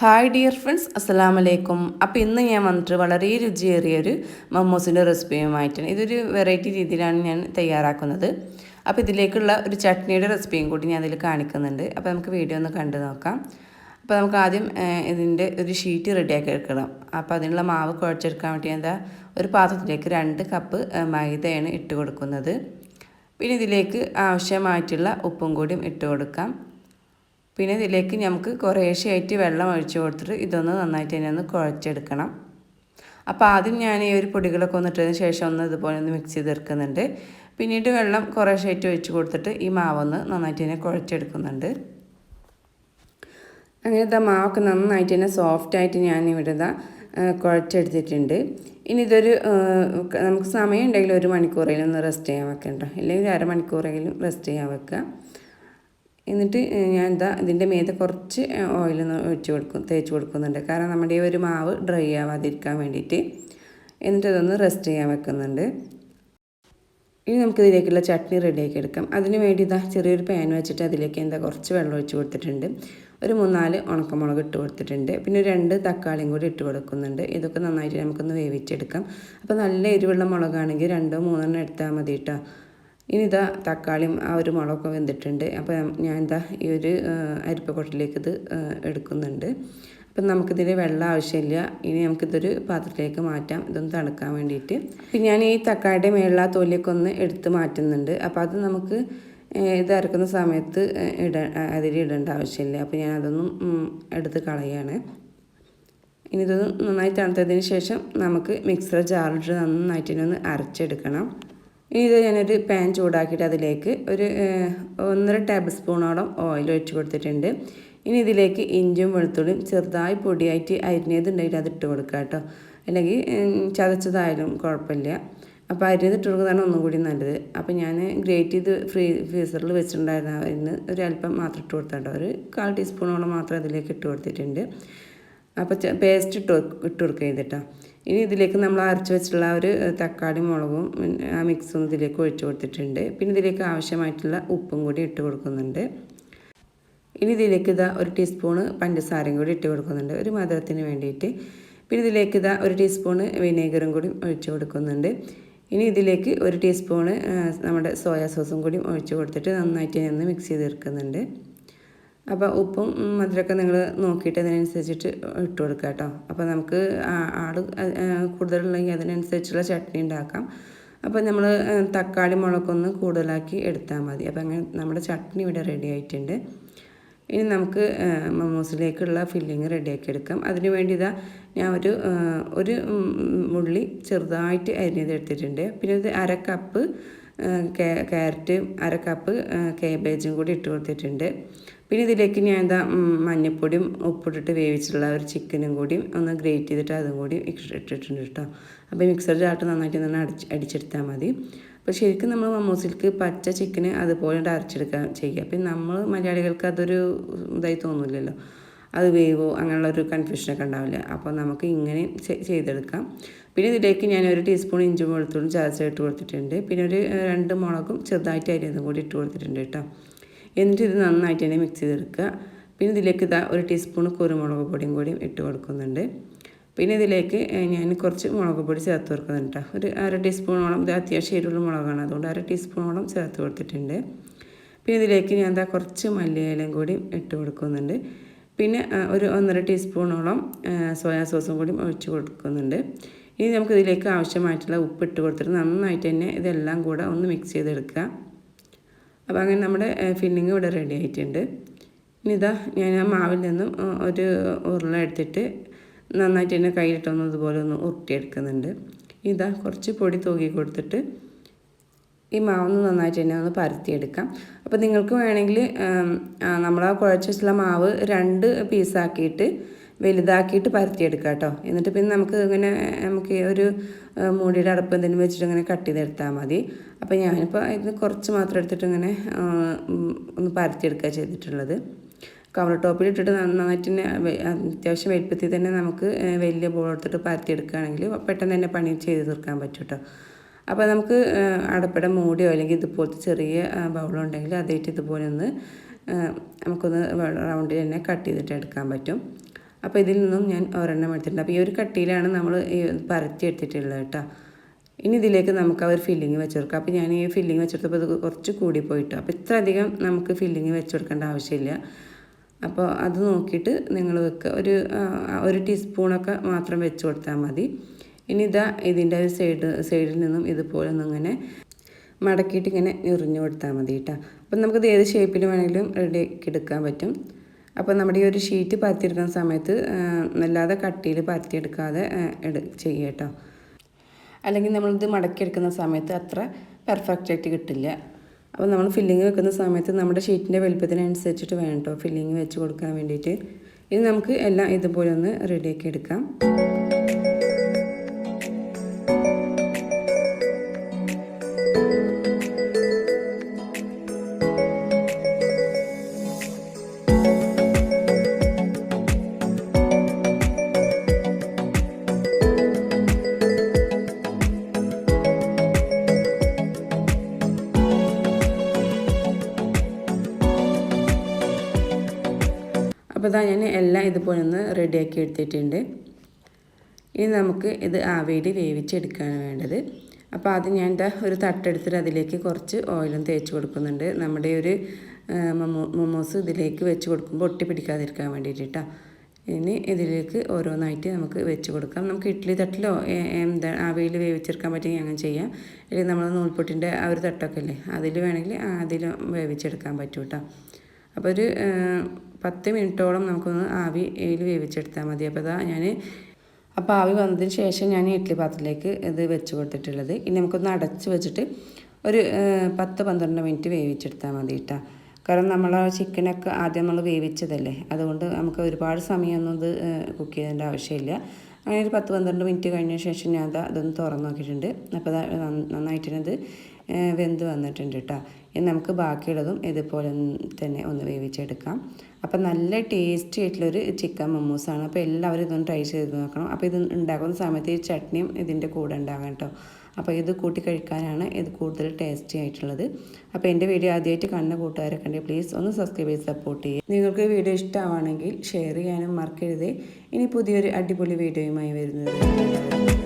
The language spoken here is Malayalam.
ഹായ് ഡിയർ ഫ്രണ്ട്സ് അസ്സലാം വലൈക്കും അപ്പോൾ ഇന്ന് ഞാൻ വന്നിട്ട് വളരെ രുചിയേറിയൊരു മമ്മൂസിന്റെ റെസിപ്പിയുമായിട്ടാണ് ഇതൊരു വെറൈറ്റി രീതിയിലാണ് ഞാൻ തയ്യാറാക്കുന്നത്. അപ്പോൾ ഇതിലേക്കുള്ള ഒരു ചട്നിയുടെ റെസിപ്പിയും കൂടി ഞാൻ അതിൽ കാണിക്കുന്നുണ്ട്. അപ്പോൾ നമുക്ക് വീഡിയോ ഒന്ന് കണ്ടു നോക്കാം. അപ്പോൾ നമുക്ക് ആദ്യം ഇതിന്റെ ഒരു ഷീറ്റ് റെഡിയാക്കി എടുക്കണം. അപ്പോൾ അതിനുള്ള മാവ് കുഴച്ചെടുക്കാൻ വേണ്ടി എന്താ ഒരു പാത്രത്തിലേക്ക് രണ്ട് കപ്പ് മൈദയാണ് ഇട്ട് കൊടുക്കുന്നത്. പിന്നെ ഇതിലേക്ക് ആവശ്യമായിട്ടുള്ള ഉപ്പും കൂടിയും ഇട്ട് കൊടുക്കാം. പിന്നെ ഇതിലേക്ക് നമുക്ക് കുറേശ്ശെയായിട്ട് വെള്ളം ഒഴിച്ച് കൊടുത്തിട്ട് ഇതൊന്ന് നന്നായിട്ട് തന്നെ ഒന്ന് കുഴച്ചെടുക്കണം. അപ്പോൾ ആദ്യം ഞാൻ ഈ ഒരു പൊടികളൊക്കെ ഒന്ന് ഇട്ടതിന് ശേഷം ഒന്ന് ഇതുപോലെ ഒന്ന് മിക്സ് ചെയ്തെടുക്കുന്നുണ്ട് പിന്നീട് വെള്ളം കുറേശ്ശെയായിട്ട് ഒഴിച്ച് കൊടുത്തിട്ട് ഈ മാവൊന്ന് നന്നായിട്ട് തന്നെ കുഴച്ചെടുക്കുന്നുണ്ട്. അങ്ങനെ ഇതാ മാവൊക്കെ നന്നായിട്ട് തന്നെ സോഫ്റ്റായിട്ട് ഞാൻ ഇവിടെ ഇതാ കുഴച്ചെടുത്തിട്ടുണ്ട്. ഇനി ഇതൊരു നമുക്ക് സമയം ഉണ്ടെങ്കിൽ ഒരു മണിക്കൂറെങ്കിലും ഒന്ന് റെസ്റ്റ് ചെയ്യാൻ വെക്കണ്ട. ഇല്ലെങ്കിൽ അരമണിക്കൂറെങ്കിലും റെസ്റ്റ് ചെയ്യാൻ വെക്കുക എന്നിട്ട് ഞാൻ എന്താ ഇതിന്റെ മീതെ കുറച്ച് ഓയിൽ ഒഴിച്ച് കൊടുക്കും തേച്ച് കൊടുക്കുന്നുണ്ട്. കാരണം നമ്മുടെ ഒരു മാവ് ഡ്രൈ ആവാതിരിക്കാൻ വേണ്ടിയിട്ട്. എന്നിട്ട് അതൊന്ന് റെസ്റ്റ് ചെയ്യാൻ വെക്കുന്നുണ്ട്. ഇനി നമുക്ക് ഇതിലേക്കുള്ള ചട്നി റെഡിയാക്കി എടുക്കാം. അതിന് വേണ്ടി ഇതാ ചെറിയൊരു പാൻ വെച്ചിട്ട് അതിലേക്ക് എന്താ കുറച്ച് വെള്ളം ഒഴിച്ച് കൊടുത്തിട്ടുണ്ട്. ഒരു മൂന്നാൽ ഉണക്കമുളക് ഇട്ട് കൊടുത്തിട്ടുണ്ട്. പിന്നെ രണ്ട് തക്കാളിയും കൂടി ഇട്ട് കൊടുക്കുന്നുണ്ട്. ഇതൊക്കെ നന്നായിട്ട് നമുക്കൊന്ന് വേവിച്ചെടുക്കാം. അപ്പോൾ നല്ല എരിവുള്ള മുളകാണെങ്കിൽ രണ്ടോ മൂന്നെണ്ണം എടുത്താൽ മതി കേട്ടോ ഇനി ഇതാ തക്കാളിയും ആ ഒരു മുളകൊക്കെ വെന്തിട്ടുണ്ട്. അപ്പോൾ ഞാൻ ഇതാ ഈ ഒരു അരിപ്പക്കൊട്ടിലേക്ക് ഇത് എടുക്കുന്നുണ്ട്. അപ്പം നമുക്കിതിൽ വെള്ളം ആവശ്യമില്ല. ഇനി നമുക്കിതൊരു പാത്രത്തിലേക്ക് മാറ്റാം. ഇതൊന്ന് തണുക്കാൻ വേണ്ടിയിട്ട്. അപ്പം ഞാൻ ഈ തക്കാളിയുടെ മേളിൽ ആ തൊലിയൊക്കെ ഒന്ന് എടുത്ത് മാറ്റുന്നുണ്ട്. അപ്പോൾ അത് നമുക്ക് ഇത് അരക്കുന്ന സമയത്ത് ഇട അതിൽ ഇടേണ്ട ആവശ്യമില്ല. അപ്പോൾ ഞാൻ അതൊന്നും എടുത്ത് കളയാണ്. ഇനി ഇതൊന്ന് നന്നായി തണുത്തതിന് ശേഷം നമുക്ക് മിക്സർ ജാറിട്ട് നന്നായിട്ട് ഇനി ഒന്ന് അരച്ചെടുക്കണം. ഇത് ഞാനൊരു പാൻ ചൂടാക്കിയിട്ട് അതിലേക്ക് ഒരു ഒന്നര ടേബിൾ സ്പൂണോളം ഓയിൽ ഒഴിച്ചു കൊടുത്തിട്ടുണ്ട്. ഇനി ഇതിലേക്ക് ഇഞ്ചും വെളുത്തുള്ളിയും ചെറുതായി പൊടിയായിട്ട് അരിഞ്ഞതുണ്ടെങ്കിൽ അത് ഇട്ട് കൊടുക്കുക കേട്ടോ അല്ലെങ്കിൽ ചതച്ചതായാലും കുഴപ്പമില്ല അപ്പോൾ അരിഞ്ഞത് ഇട്ട് കൊടുക്കുന്നതാണ് ഒന്നും കൂടി നല്ലത്. അപ്പോൾ ഞാൻ ഗ്രേറ്റ് ചെയ്ത് ഫ്രീ ഫ്രീസറിൽ വെച്ചിട്ടുണ്ടായിരുന്നു ഒരു അല്പം മാത്രം ഇട്ട് കൊടുത്താട്ടോ ഒരു കാൽ ടീസ്പൂണോളം മാത്രം അതിലേക്ക് ഇട്ട് കൊടുത്തിട്ടുണ്ട്. അപ്പോൾ പേസ്റ്റ് ഇട്ട് ഇട്ട് കൊടുക്കുക ചെയ്തിട്ടോ ഇനി ഇതിലേക്ക് നമ്മൾ അരച്ച് വെച്ചിട്ടുള്ള ഒരു തക്കാളി മുളകും ആ മിക്സും ഇതിലേക്ക് ഒഴിച്ചു കൊടുത്തിട്ടുണ്ട്. പിന്നെ ഇതിലേക്ക് ആവശ്യമായിട്ടുള്ള ഉപ്പും കൂടി ഇട്ട് കൊടുക്കുന്നുണ്ട്. ഇനി ഇതിലേക്ക് ഇതാ ഒരു ടീസ്പൂണ് പഞ്ചസാരയും കൂടി ഇട്ട് കൊടുക്കുന്നുണ്ട്. ഒരു മധുരത്തിന് വേണ്ടിയിട്ട്. പിന്നെ ഇതിലേക്ക് ഇതാ ഒരു ടീസ്പൂണ് വിനേഗറും കൂടി ഒഴിച്ചു കൊടുക്കുന്നുണ്ട്. ഇനി ഇതിലേക്ക് ഒരു ടീസ്പൂണ് നമ്മുടെ സോയാ സോസും കൂടി ഒഴിച്ചു കൊടുത്തിട്ട് നന്നായിട്ട് ഞാൻ മിക്സ് ചെയ്ത് ചെയ്തെടുക്കുന്നുണ്ട്. അപ്പോൾ ഉപ്പും മധുരമൊക്കെ നിങ്ങൾ നോക്കിയിട്ട് അതിനനുസരിച്ചിട്ട് ഇട്ട് കൊടുക്കുക കേട്ടോ അപ്പോൾ നമുക്ക് ആൾ കൂടുതലുണ്ടെങ്കിൽ അതിനനുസരിച്ചുള്ള ചട്നി ഉണ്ടാക്കാം. അപ്പോൾ നമ്മൾ തക്കാളി മുളകൊന്ന് കൂടുതലാക്കി എടുത്താൽ മതി. അപ്പോൾ അങ്ങനെ നമ്മുടെ ചട്നി ഇവിടെ റെഡി ആയിട്ടുണ്ട്. ഇനി നമുക്ക് മമോസിലേക്കുള്ള ഫില്ലിങ് റെഡിയാക്കി എടുക്കാം. അതിനു വേണ്ടി ഇതാ ഞാൻ ഒരു ഒരു ഉള്ളി ചെറുതായിട്ട് അരിഞ്ഞത് എടുത്തിട്ടുണ്ട്. പിന്നെ ഇത് അര കപ്പ് ക്യാരറ്റ് അര കപ്പ് കേബേജും കൂടി ഇട്ട് കൊടുത്തിട്ടുണ്ട്. പിന്നെ ഇതിലേക്ക് ഞാൻ എന്താ മഞ്ഞപ്പൊടിയും ഉപ്പിട്ടിട്ട് വേവിച്ചിട്ടുള്ള ഒരു ചിക്കനും കൂടി ഒന്ന് ഗ്രേറ്റ് ചെയ്തിട്ട് അതും കൂടി ഇട്ടിട്ടുണ്ട് കേട്ടോ. അപ്പോൾ മിക്സർ ചാട്ട് നന്നായിട്ട് തന്നെ അടിച്ച് അടിച്ചെടുത്താൽ മതി. അപ്പോൾ ശരിക്കും നമ്മൾ മമ്മൂസിൽക്ക് പച്ച ചിക്കന് അതുപോലെ അരച്ചെടുക്കാൻ ചെയ്യുക അപ്പം നമ്മൾ മലയാളികൾക്ക് അതൊരു ഇതായി തോന്നില്ലല്ലോ. അത് വേവോ അങ്ങനെയുള്ള ഒരു കൺഫ്യൂഷനൊക്കെ ഉണ്ടാവില്ല. അപ്പോൾ നമുക്ക് ഇങ്ങനെ ചെയ്തെടുക്കാം. പിന്നെ ഇതിലേക്ക് ഞാൻ ഒരു ടീസ്പൂൺ ഇഞ്ചി വെളുത്തുള്ളും ഇട്ട് കൊടുത്തിട്ടുണ്ട്. പിന്നെ ഒരു രണ്ട് മുളകും ചെറുതായിട്ട് അരിയതും കൂടി ഇട്ട് കൊടുത്തിട്ടുണ്ട് കേട്ടോ. എന്നിട്ട് ഇത് നന്നായിട്ട് തന്നെ മിക്സ് ചെയ്തെടുക്കുക. പിന്നെ ഇതിലേക്ക് ഇതാ ഒരു ടീസ്പൂൺ കുരുമുളക് പൊടിയും കൂടിയും ഇട്ട് കൊടുക്കുന്നുണ്ട്. പിന്നെ ഇതിലേക്ക് ഞാൻ കുറച്ച് മുളക് പൊടി ചേർത്ത് കൊടുക്കുന്നുണ്ട് കേട്ടോ ഒരു അര ടീസ്പൂണോളം ഇത് അത്യാവശ്യം എരിവുള്ള മുളകാണ് അതുകൊണ്ട് അര ടീസ്പൂണോളം ചേർത്ത് കൊടുത്തിട്ടുണ്ട്. പിന്നെ ഇതിലേക്ക് ഞാൻ എന്താ കുറച്ച് മല്ലിയിലയും കൂടി ഇട്ട് കൊടുക്കുന്നുണ്ട്. പിന്നെ ഒരു ഒന്നര ടീസ്പൂണോളം സോയാ സോസും കൂടി ഒഴിച്ച് കൊടുക്കുന്നുണ്ട്. ഇനി നമുക്ക് ഇതിലേക്ക് ആവശ്യമായിട്ടുള്ള ഉപ്പ് ഇട്ട് കൊടുത്തിട്ട് നന്നായിട്ട് തന്നെ ഇതെല്ലാം കൂടെ ഒന്ന് മിക്സ് ചെയ്തെടുക്കുക. അപ്പോൾ അങ്ങനെ നമ്മുടെ ഫില്ലിങ് ഇവിടെ റെഡി ആയിട്ടുണ്ട്. ഇനി ഇതാ ഞാൻ ആ മാവിൽ നിന്നും ഒരു ഉരുള എടുത്തിട്ട് നന്നായിട്ട് തന്നെ കയ്യിലിട്ടൊന്ന് ഇതുപോലെ ഒന്ന് ഉരുട്ടിയെടുക്കുന്നുണ്ട്. ഇതാ കുറച്ച് പൊടി തൂക്കി കൊടുത്തിട്ട് ഈ മാവൊന്ന് നന്നായിട്ട് തന്നെ ഒന്ന് പരത്തിയെടുക്കാം. അപ്പോൾ നിങ്ങൾക്ക് വേണമെങ്കിൽ നമ്മൾ ആ കുഴച്ച് വെച്ചുള്ള മാവ് രണ്ട് പീസാക്കിയിട്ട് വലുതാക്കിയിട്ട് പരത്തിയെടുക്കാം കേട്ടോ എന്നിട്ട് പിന്നെ നമുക്ക് ഇങ്ങനെ നമുക്ക് ഒരു മൂടിയുടെ അടപ്പ് എന്തെങ്കിലും വെച്ചിട്ട് ഇങ്ങനെ കട്ട് ചെയ്തെടുത്താൽ മതി. അപ്പോൾ ഞാനിപ്പോൾ ഇത് കുറച്ച് മാത്രം എടുത്തിട്ട് ഇങ്ങനെ ഒന്ന് പരത്തിയെടുക്കുക ചെയ്തിട്ടുള്ളത്. കവർ ടോപ്പിൽ ഇട്ടിട്ട് നന്നായിട്ട് തന്നെ അത്യാവശ്യം വലിപ്പത്തിൽ തന്നെ നമുക്ക് വലിയ ബോൾ എടുത്തിട്ട് പരത്തിയെടുക്കുകയാണെങ്കിൽ പെട്ടെന്ന് തന്നെ പണി ചെയ്ത് തീർക്കാൻ പറ്റും കേട്ടോ അപ്പോൾ നമുക്ക് അടപ്പട മൂടിയോ അല്ലെങ്കിൽ ഇതുപോലത്തെ ചെറിയ ബൗളുണ്ടെങ്കിൽ അതായിട്ട് ഇതുപോലെ ഒന്ന് നമുക്കൊന്ന് റൗണ്ടിൽ തന്നെ കട്ട് ചെയ്തിട്ട് എടുക്കാൻ പറ്റും. അപ്പോൾ ഇതിൽ നിന്നും ഞാൻ ഒരെണ്ണം എടുത്തിട്ടുണ്ട്. അപ്പോൾ ഈ ഒരു കട്ടിയിലാണ് നമ്മൾ പരത്തി എടുത്തിട്ടുള്ളത് കേട്ടോ. ഇനി ഇതിലേക്ക് നമുക്ക് ആ ഒരു ഫില്ലിങ് വെച്ച് കൊടുക്കാം. അപ്പോൾ ഞാൻ ഈ ഫില്ലിങ് വെച്ചെടുത്തപ്പോൾ ഇത് കുറച്ച് കൂടി പോയിട്ട്. അപ്പോൾ ഇത്ര അധികം നമുക്ക് ഫില്ലിങ് വെച്ച് കൊടുക്കേണ്ട ആവശ്യമില്ല. അപ്പോൾ അത് നോക്കിയിട്ട് നിങ്ങൾ വെക്കുക ഒരു ഒരു ടീസ്പൂണൊക്കെ മാത്രം വെച്ച് കൊടുത്താൽ മതി. ഇനി ഇതാ ഇതിന്റെ ഒരു സൈഡ് സൈഡിൽ നിന്നും ഇതുപോലെ ഒന്നിങ്ങനെ മടക്കിയിട്ട് ഇങ്ങനെ ഞെറിഞ്ഞു കൊടുത്താൽ മതി കേട്ടോ. അപ്പം നമുക്കിത് ഏത് ഷേപ്പിൽ വേണമെങ്കിലും റെഡി ആക്കി എടുക്കാൻ പറ്റും. അപ്പോൾ നമ്മുടെ ഈ ഒരു ഷീറ്റ് പരത്തിയെടുക്കുന്ന സമയത്ത് നല്ലാതെ കട്ടിയിൽ പരത്തിയെടുക്കാതെ എട് ചെയ്യുക കേട്ടോ അല്ലെങ്കിൽ നമ്മളിത് മടക്കിയെടുക്കുന്ന സമയത്ത് അത്ര പെർഫെക്റ്റ് ആയിട്ട് കിട്ടില്ല. അപ്പോൾ നമ്മൾ ഫില്ലിങ് വെക്കുന്ന സമയത്ത് നമ്മുടെ ഷീറ്റിന്റെ വലുപ്പത്തിനനുസരിച്ചിട്ട് വേണം കേട്ടോ ഫില്ലിങ് വെച്ച് കൊടുക്കാൻ വേണ്ടിയിട്ട്. ഇനി നമുക്ക് എല്ലാം ഇതുപോലെ ഒന്ന് റെഡിയാക്കി എടുക്കാം. ഇതാ ഞാൻ എല്ലാം ഇതുപോലെ ഒന്ന് റെഡിയാക്കി എടുത്തിട്ടുണ്ട്. ഇനി നമുക്ക് ഇത് ആവിയിൽ വേവിച്ചെടുക്കുകയാണ് വേണ്ടത്. അപ്പോൾ അത് ഞാൻ എന്താ ഒരു തട്ടെടുത്തിട്ട് അതിലേക്ക് കുറച്ച് ഓയിലും തേച്ച് കൊടുക്കുന്നുണ്ട്. നമ്മുടെ ഒരു മൊമോ മൊമോസ് ഇതിലേക്ക് വെച്ച് കൊടുക്കുമ്പോൾ ഒട്ടി പിടിക്കാതിരിക്കാൻ വേണ്ടിയിട്ട് ഇനി ഇതിലേക്ക് ഓരോന്നായിട്ട് നമുക്ക് വെച്ച് കൊടുക്കാം. നമുക്ക് ഇഡ്ഡലി തട്ടിലോ എന്താ ആവിയിൽ വേവിച്ചെടുക്കാൻ പറ്റുമെങ്കിൽ അങ്ങനെ ചെയ്യാം. അല്ലെങ്കിൽ നമ്മൾ നൂൽപ്പൊട്ടിന്റെ ആ ഒരു തട്ടൊക്കെ അല്ലേ അതിൽ വേണമെങ്കിൽ അതിലും വേവിച്ചെടുക്കാൻ പറ്റും കേട്ടോ അപ്പോൾ ഒരു പത്ത് മിനിറ്റോളം നമുക്കൊന്ന് ആവിയിൽ വേവിച്ചെടുത്താൽ മതി. അപ്പോൾ ഇതാ ഞാൻ അപ്പോൾ ആവി വന്നതിന് ശേഷം ഞാൻ ഇഡ്ഡലി പാത്രത്തിലേക്ക് ഇത് വെച്ച് കൊടുത്തിട്ടുള്ളത്. ഇനി നമുക്കൊന്ന് അടച്ച് വെച്ചിട്ട് ഒരു പത്ത് പന്ത്രണ്ട് മിനിറ്റ് വേവിച്ചെടുത്താൽ മതി കേട്ടോ. കാരണം നമ്മൾ ആ ചിക്കനൊക്കെ ആദ്യം നമ്മൾ വേവിച്ചതല്ലേ. അതുകൊണ്ട് നമുക്ക് ഒരുപാട് സമയമൊന്നും ഇത് കുക്ക് ചെയ്യേണ്ട ആവശ്യമില്ല. അങ്ങനെ ഒരു പത്ത് പന്ത്രണ്ട് മിനിറ്റ് കഴിഞ്ഞ ശേഷം ഞാൻ അതാ അതൊന്ന് തുറന്ന് നോക്കിയിട്ടുണ്ട്. അപ്പോൾ നന്നായിട്ടിനത് വെന്ത് വന്നിട്ടുണ്ട് കേട്ടോ. ഇനി നമുക്ക് ബാക്കിയുള്ളതും ഇതുപോലെ തന്നെ ഒന്ന് വേവിച്ചെടുക്കാം. അപ്പം നല്ല ടേസ്റ്റി ആയിട്ടുള്ളൊരു ചിക്കൻ മമ്മൂസാണ് അപ്പോൾ എല്ലാവരും ഇതൊന്ന് ട്രൈ ചെയ്ത് നോക്കണം. അപ്പോൾ ഇത് ഉണ്ടാക്കുന്ന സമയത്ത് ഈ ചട്നിയും ഇതിന്റെ കൂടെ ഉണ്ടാകാം കേട്ടോ. അപ്പോൾ ഇത് കൂട്ടി കഴിക്കാനാണ് ഇത് കൂടുതൽ ടേസ്റ്റി ആയിട്ടുള്ളത്. അപ്പോൾ എന്റെ വീഡിയോ ആദ്യമായിട്ട് കണ്ട കൂട്ടുകാരൊക്കെ ഉണ്ടെങ്കിൽ പ്ലീസ് ഒന്ന് സബ്സ്ക്രൈബ് ചെയ്ത് സപ്പോർട്ട് ചെയ്യുക നിങ്ങൾക്ക് വീഡിയോ ഇഷ്ടമാണെങ്കിൽ ഷെയർ ചെയ്യാനും മറക്കരുത്. ഇനി പുതിയൊരു അടിപൊളി വീഡിയോയുമായി വരുന്നത്